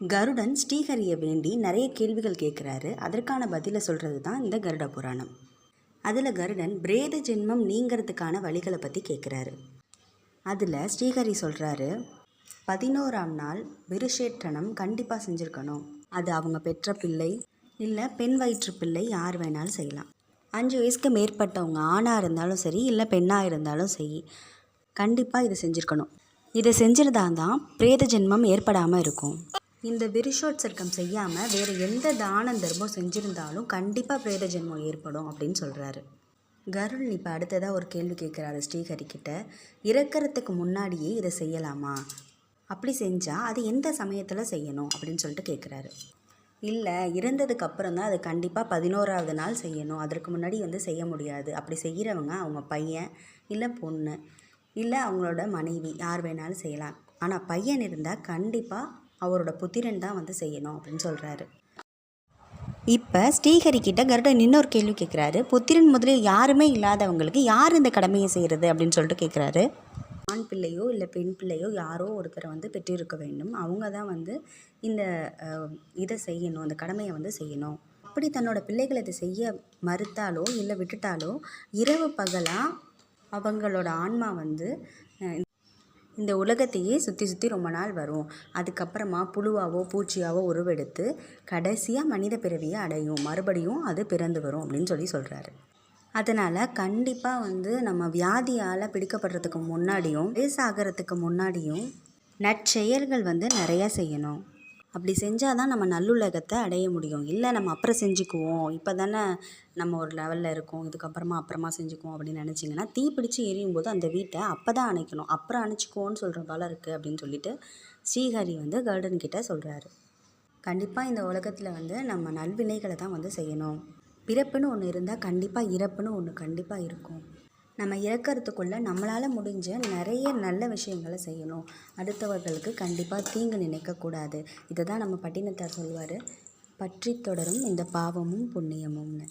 கருடன் ஸ்ரீஹரியை வேண்டி நிறைய கேள்விகள் கேட்குறாரு. அதற்கான பதிலை சொல்கிறது தான் இந்த கருட புராணம். அதில் கருடன் பிரேத ஜென்மம் நீங்கிறதுக்கான வழிகளை பற்றி கேட்குறாரு. அதில் ஸ்ரீஹரி சொல்கிறாரு பதினோராம் நாள் விருஷேற்றனம் கண்டிப்பாக செஞ்சுருக்கணும். அது அவங்க பெற்ற பிள்ளை இல்லை பெண் வயிற்று பிள்ளை யார் வேணாலும் செய்யலாம். அஞ்சு வயசுக்கு மேற்பட்டவங்க ஆணாக இருந்தாலும் சரி இல்லை பெண்ணாக இருந்தாலும் சரி கண்டிப்பாக இதை செஞ்சுருக்கணும். இதை செஞ்சிருந்தா தான் பிரேத ஜென்மம் ஏற்படாமல் இருக்கும். இந்த விருஷோத்சர்க்கம் செய்யாமல் வேறு எந்த தான தர்மம் செஞ்சுருந்தாலும் கண்டிப்பாக பிரேத ஜென்மம் ஏற்படும் அப்படின்னு சொல்கிறாரு கருள் இப்போ அடுத்ததாக ஒரு கேள்வி கேட்குறாரு ஸ்ரீஹரி இறக்கிறதுக்கு முன்னாடியே இதை செய்யலாமா? அப்படி செஞ்சால் அது எந்த சமயத்தில் செய்யணும் அப்படின்னு சொல்லிட்டு கேட்குறாரு இல்லை இறந்ததுக்கு அப்புறம் தான் அது கண்டிப்பாக பதினோராவது நாள் செய்யணும். அதற்கு முன்னாடி வந்து செய்ய முடியாது. அப்படி செய்கிறவங்க அவங்க பையன் இல்லை பொண்ணு இல்லை அவங்களோட மனைவி யார் வேணாலும் செய்யலாம். ஆனால் பையன் இருந்தால் கண்டிப்பாக அவரோட புத்திரன் தான் வந்து செய்யணும் அப்படின்னு சொல்கிறாரு இப்போ ஸ்ரீஹரி கிட்ட கருடன் இன்னொரு கேள்வி கேட்குறாரு புத்திரன் முதலில் யாருமே இல்லாதவங்களுக்கு யார் இந்த கடமையை செய்கிறது அப்படின்னு சொல்லிட்டு கேட்குறாரு ஆண் பிள்ளையோ இல்லை பெண் பிள்ளையோ யாரோ ஒருத்தரை வந்து பெற்றிருக்க வேண்டும். அவங்க தான் வந்து இந்த இதை செய்யணும் அந்த கடமையை வந்து செய்யணும். அப்படி தன்னோட பிள்ளைகளை இதை செய்ய மறுத்தாலோ இல்லை விட்டுட்டாலோ இரவு பகலாக அவங்களோட ஆன்மா வந்து இந்த உலகத்தையே சுற்றி சுற்றி ரொம்ப நாள் வரும். அதுக்கப்புறமா புழுவாவோ பூச்சியாவோ உருவெடுத்து கடைசியாக மனித பிறவியை அடையும். மறுபடியும் அது பிறந்து வரும் அப்படின்னு சொல்லி சொல்கிறாரு அதனால் கண்டிப்பாக வந்து நம்ம வியாதியால் பிடிக்கப்படுறதுக்கு முன்னாடியும் வயசாகிறதுக்கு முன்னாடியும் நற்செயல்கள் வந்து நிறையா செய்யணும். அப்படி செஞ்சால் தான் நம்ம நல்லுலகத்தை அடைய முடியும். இல்லை நம்ம அப்புறம் செஞ்சுக்குவோம். இப்போ தானே நம்ம ஒரு லெவலில் இருக்கோம். இதுக்கப்புறமா அப்புறமா செஞ்சுக்குவோம் அப்படின்னு நினச்சிங்கன்னா தீ எரியும் போது அந்த வீட்டை அப்போ தான் அணைக்கணும். அப்புறம் அணைச்சிக்குவோன்னு சொல்கிற பலம் இருக்குது அப்படின்னு சொல்லிட்டு ஸ்ரீஹரி வந்து கர்டன் கிட்டே சொல்கிறாரு கண்டிப்பாக இந்த உலகத்தில் வந்து நம்ம நல்வினைகளை தான் வந்து செய்யணும். பிறப்புன்னு ஒன்று இருந்தால் கண்டிப்பாக இறப்புன்னு ஒன்று கண்டிப்பாக இருக்கும். நம்ம இறக்கறதுக்குள்ளே நம்மளால் முடிஞ்ச நிறைய நல்ல விஷயங்களை செய்யணும். அடுத்தவர்களுக்கு கண்டிப்பாக தீங்கு நினைக்கக்கூடாது. இதை தான் நம்ம பட்டினத்தார் சொல்வார் பற்றி தொடரும் இந்த பாவமும் புண்ணியமும்னு.